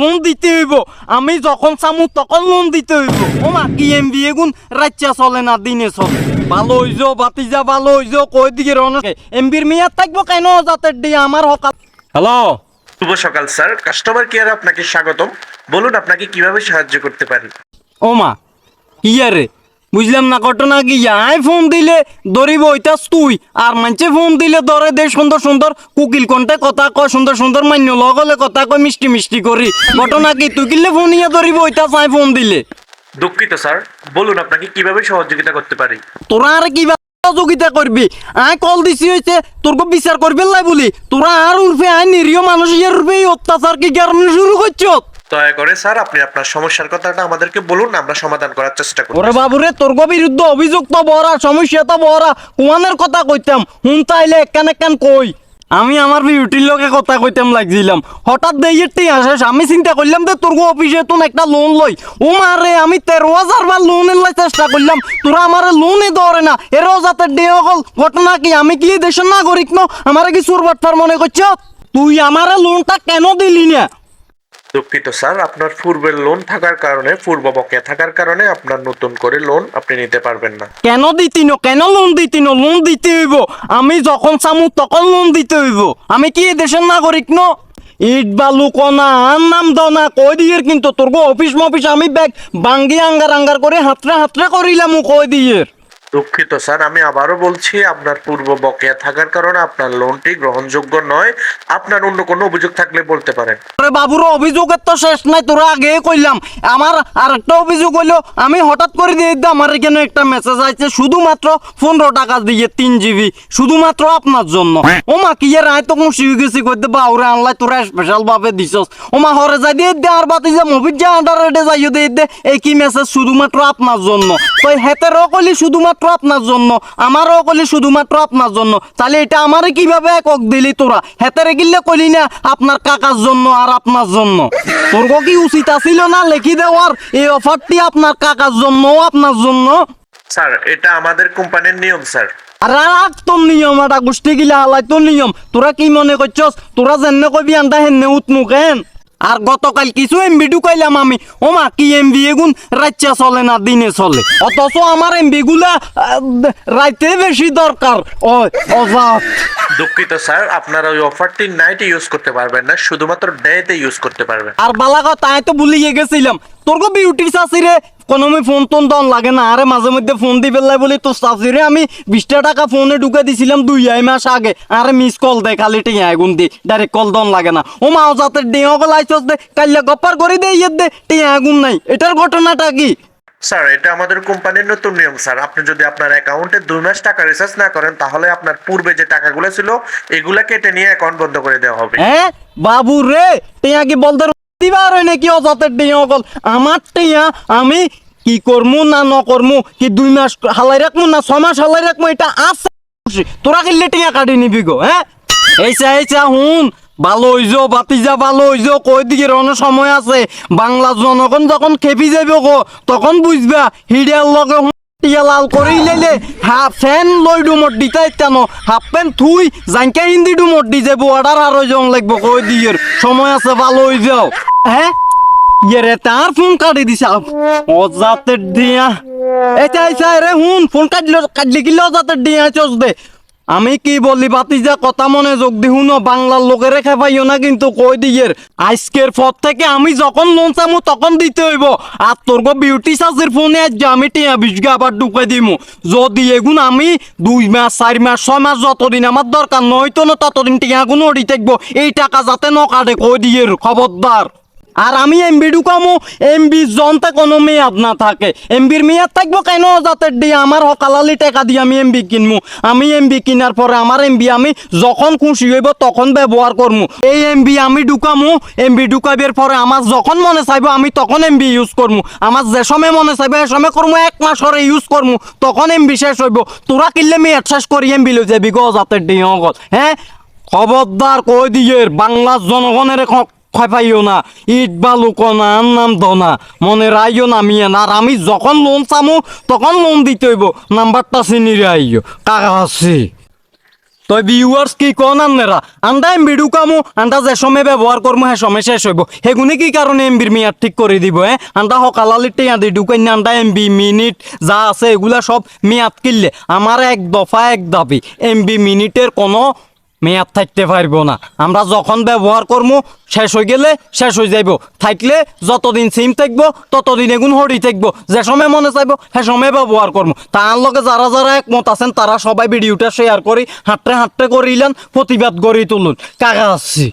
Loan দিতে হইব। আমি যখন চামু তখন লোন দিতে হইব। ও মা কি এম বি এগুন রাজ্যা চলে না দিনে চলে। ভালো হইজ বাতিজা ভালো হইজ কই দিকে রনক এম বির মেয়াদ থাকব কেন যাতে দিয়ে আমার হকাল হ্যালো শুভ সকাল স্যার। কাস্টমার কেয়ারে আপনাকে স্বাগতম। বলুন আপনাকে কীভাবে সাহায্য করতে পারি? ও মা কি রে বুঝলাম না ঘটনা কি? আই ফোন দিলে ধরিব ওইটাস তুই। আর মানছে ফোন দিলে ধরে দে সুন্দর সুন্দর কুকিল কন্টে কথা কয় সুন্দর সুন্দর মান্য লগলে কথা কয় মিষ্টি মিষ্টি করি। ঘটনা কি? তুই কিনলে ফোন ইয়া ধরিব ওইটাস আই ফোন দিলে। দুঃখিত স্যার বলুন আপনাকে কীভাবে সহযোগিতা করতে পারি? তোরা আর কিবা সহযোগিতা করবি? আই কল দিছি হইছে তোর বিচার করবে লাই বলি? তোরা আর উর্ফে আই নিরীহ মানুষ ইয়ার উর্ফে অত্যাচার কি কারণে শুরু করছ? দয়া করে স্যার, আপনি আপনার সমস্যার কথাটা আমাদেরকে বলুন, আমরা সমাধান করার চেষ্টা করব ওরে বাবুরে, তোর বিরুদ্ধে অভিযোগ তো বড়া সমস্যা তো বড়া কুয়ানের কথা কইতাম, হুন তাইলে একখান একখান কই? আমি আমার বিউটির লোকে কথা কইতাম, লাগছিলাম। হঠাৎ দেইয়েরটি আসে, আমি চিন্তা করলাম যে তোর অফিসে তুন একটা লোন লই। ও মারে আমি তেরো হাজার বার লোনের লাই চেষ্টা করলাম, তোরা আমার লোনই ধরে না। এরও যাতে ডে হল, ঘটনা কি? আমি কি দেশের নাগরিক ন? আমার কি সুরবাটফার মনে করছ? তুই আমার লোনটা কেন দিলি না? দুঃখিত, স্যার। আপনার পূর্বের লোন থাকার কারণে, পূর্ব বকেয়া থাকার কারণে আপনার নতুন করে লোন আপনি নিতে পারবেন না। কেন দিতি ন? কেন লোন দিতি ন? লোন দিতে হইব। আমি যখন চামু, তখন লোন দিতে হইব। আমি কি দেশের নাগরিক ন? ইট, বালু কনা আর নাম দাও না কই দিয়ে কিন্তু তোর গো অফিস মফিস আমি ব্যাগ বাঙ্গি আঙ্গার আঙ্গার করে হাতরে হাতরে করিলাম কই দিয়ে? দুঃখিত, স্যার। আমি আবারও বলছি, আপনার পূর্ব বকেয়া থাকার কারণে আপনার লোনটি গ্রহণযোগ্য নয়। আপনার অন্য কোনো অভিযোগ থাকলে বলতে পারেন। আরে বাবুর, অভিযোগের তো শেষ নাই। তোরা আগে কইলাম। আমার আর একটা অভিযোগ হইল, আমি হঠাৎ করে দিয়ে দিই আমার এখানে একটা মেসেজ আছে শুধুমাত্র পনেরো টাকা দিয়ে তিন জিবি শুধুমাত্র আপনার জন্য। ও মা কি এর আয় তো খুশি হয়ে গেছি কইতে বাউরে আনলাই তোরা স্পেশাল ভাবে দিছস। ও মা হরে যাই দিয়ে দে, আর বাতি যে মুভির যে আন্ডার রেটে যাইও দিয়ে দে, এই কি মেসেজ শুধুমাত্র আপনার জন্য? কই হেতেরও কইলি শুধুমাত্র আপনার জন্য। আমারও কইলি শুধুমাত্র আপনার জন্য। তাহলে এটা আমারে কীভাবে একক দিলি তোরা? হেতেরে গিললে কলি না আপনার কাকার জন্য আর আপনার জন্য। তোর কি উচিত আছিল না লেখি দেওয়ার? এই অফারটি আপনার কাকার জন্য আপনার জন্য। স্যার এটা আমাদের কোম্পানির নিয়ম স্যার। আর তোর নিয়ম এটা গোষ্ঠী গিলা হালাই তোর নিয়ম। তোরা কি মনে করছস? তোরা যেনে কবি আনতা হেনে উঠনু কেন? আর গতকাল কিছু এমবি ঢুকাইলাম আমি। ও মা কি এমবি এগুন? রাইচা চলে না, দিনে চলে। অথচ আমার এমবি গুলা রাইতে বেশি দরকার। ও অজাত। দুঃখিত, স্যার। আপনারা ওই অফারটি নাইটে ইউজ করতে পারবেন না, শুধুমাত্র ডেতে ইউজ করতে পারবেন। আর বালা কথা আমি তো ভুলিয়ে গেছিলাম। তোর গো বিউটি চাষিরে কোনো আমি ফোন টোন দন লাগে না। আরে মাঝে মধ্যে ফোন দি পেলাই বলি, তোর চাষিরে আমি বিশটা টাকা ফোনে ঢুকে দিছিলাম দুই আই মাস আগে। আরে মিস কল দে, খালি টিয়া এগুন দি ডাইরেক্ট কল দন লাগে না। ও মাও যাতে ডিও গো লাইছস দে, কাইলে গপ্পার করে দে ইয়ে দে টিয়া এগুন নাই। এটার ঘটনাটা কি? স্যার, এটা আমাদের কোম্পানির নতুন নিয়ম, স্যার। আপনি যদি আপনার অ্যাকাউন্টে দুই মাস টাকা রিচার্জ না করেন, তাহলে আপনার পূর্বে যে টাকাগুলো ছিল, এগুলা কেটে নিয়ে অ্যাকাউন্ট বন্ধ করে দেওয়া হবে। হ্যাঁ বাবু রে, টিয়া কি বলতে দিবার হয় নাকি অজাতের টিয়া অকল? আমার টিয়া, আমি কি করমু না ন করমু কি দুই মাস হালাই রাখমু না ছ মাস হালাই রাখমু? এটা আছে। তোরা কিনলে টিয়া কাটি নিবি গো হ্যাঁ? এইসা এইসা হুন। ভালো হইজ বাতিজা ভালো হইজ কই দিকে রন সময় আছে? বাংলা জনগণ যখন খেপি যাবে গো, তখন বুঝবা, হিডিয়ার লগে লাল করে লেলে হাফ ফ্যান লই ডুমট দিতে ইত্যান হাফ প্যান্ট থুই জাঙ্কা হিন্দি দি যাব অর্ডার আরও জন লাগবো, কই দিয়ের সময় আছে, ভালো হয়ে যাও। হ্যাঁ? ইয়ে তার ফোন কাটি দিছে অজাতের দিয়া। এটা আইসা রে, হুন ফোন কাটলে, কাটলি কিলে অজাতের দিয়া, চস দে। আমি কি বলি বাতি যা কথা মনে যোগ দি হুনো বাংলার লোকের রেখে পাইও না কিন্তু কই দিয়ের? আজকের পর থেকে আমি যখন লোন চামু, তখন দিতে হইব। আর তোর গো বিউটি সাজের ফোনে আজ আমি টিয়া বিশগা আবার ঢুকে দিমু। যদি এগুন আমি দুই মাস, চার মাস, ছয় মাস যতদিন আমার দরকার, নয়তো না ততদিন টিয়া গুণ ওড়ি থাকব। এই টাকা যাতে ন কাটে কই দিয়ের? খবরদার। আর আমি এমবি ঢুকামো এমবি জনতে কোনো মেয়াদ না থাকে এমবির মেয়াদ থাকব কেন যাতে দিয়ে আমার হকালালি টাকা দিয়ে আমি এমবি কিনবো আমি এমবি কিনার পরে আমার এমবি আমি যখন খুশি হইব তখন ব্যবহার করব এই এমবি আমি ঢুকামো এমবি ঢুকাবের পরে আমার যখন মনে চাইব আমি তখন এমবি ইউজ করব আমার যে সময় মনে চাইব এ সময় করব এক মাস পরে ইউজ করব তখন এমবি শেষ হইব তোরা কিনলে মেয়াদ শেষ করি এমবি লই যাবি গো যাতে দিয়ে অগল হ্যাঁ খবরদার কই দিয়ে বাংলার জনগণের ক্ষয় না। ইট বালু কনা নাম দনা মনে রাইও নামিয়ে না। আর আমি যখন লোন চামু, তখন লোন দিতে হইব নাম্বারটা চিনি রাইও কাকা আছে? তই ভিউয়ার্স কি কন আননেরা আন্দা এমবি ঢুকামু আন্দা যে সময় ব্যবহার করমু সে সময় শেষ হইব। সেগুনি কি কারণে এমবির মেয়াদ ঠিক করে দিব হ্যাঁ আন্দা সকালালি টিয়া দি না আন্দা এমবি মিনিট যা আছে এগুলা সব মেয়াদ কিনলে আমার এক দফা এক দাবি। এমবি মিনিটের কোনো মেয়াদ থাকতে পারব না। আমরা যখন ব্যবহার করব শেষ হয়ে গেলে শেষ হয়ে যাইব। থাকলে যতদিন সিম থাকব, ততদিন এগুন হরি থাকব। যে সময় মনে চাইব, সে সময় ব্যবহার করব তার লগে যারা যারা একমত আছেন, তারা সবাই ভিডিওটা শেয়ার করি, হাঁটতে হাঁটতে করিলেন, প্রতিবাদ গড়ি তুলুন। কাকা আসছি।